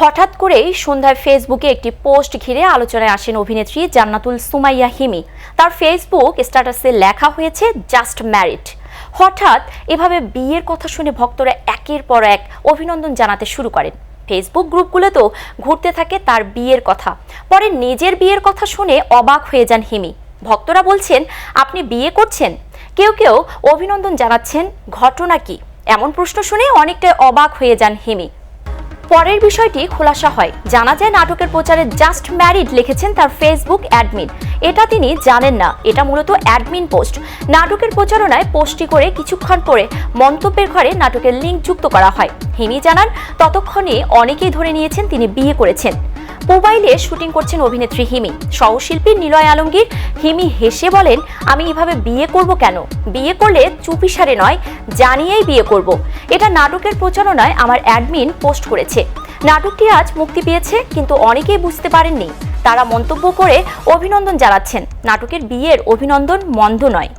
হঠাৎ করেই সন্ধ্যায় ফেসবুকে একটি পোস্ট ঘিরে আলোচনায় আসেন অভিনেত্রী জান্নাতুল সুমাইয়া হিমি। তার ফেসবুক স্ট্যাটাসে লেখা হয়েছে জাস্ট ম্যারিড হঠাৎ এভাবে বিয়ের কথা শুনে ভক্তরা একের পর এক অভিনন্দন জানাতে শুরু করেন। ফেসবুক গ্রুপগুলোতেও ঘুরতে থাকে তার বিয়ের কথা। পরে নিজের বিয়ের কথা শুনে অবাক হয়ে যান হিমি। ভক্তরা বলছেন, আপনি বিয়ে করছেন? কেউ কেউ অভিনন্দন জানাচ্ছেন, ঘটনা কি? এমন প্রশ্ন শুনে অনেকটাই অবাক হয়ে যান হিমি। পরের বিষয়টি খোলাসা হয়। জানা যায় নাটকের প্রচারে জাস্ট ম্যারিড লিখেছেন তার ফেসবুক অ্যাডমিন। এটা তিনি জানেন না। এটা মূলত অ্যাডমিন পোস্ট। নাটকের প্রচারণায় পোস্টটি করে কিছুক্ষণ পরে মন্তব্যের ঘরে নাটকের লিঙ্ক যুক্ত করা হয়। হিমি জানান, ততক্ষণে অনেকেই ধরে নিয়েছেন তিনি বিয়ে করেছেন। মোবাইলে শুটিং করছেন অভিনেত্রী হিমি। সহশিল্পী নিলয় আলমগীর, হিমি হেসে বলেন, আমি এভাবে বিয়ে করব কেন? বিয়ে করলে চুপিসারে নয়, জানিয়েই বিয়ে করব। এটা নাটকের প্রচারণায় আমার অ্যাডমিন পোস্ট করেছে। নাটকটি আজ মুক্তি পেয়েছে, কিন্তু অনেকেই বুঝতে পারেননি। তারা মন্তব্য করে অভিনন্দন জানাচ্ছেন। নাটকের বিয়ের অভিনন্দন মন্দ নয়।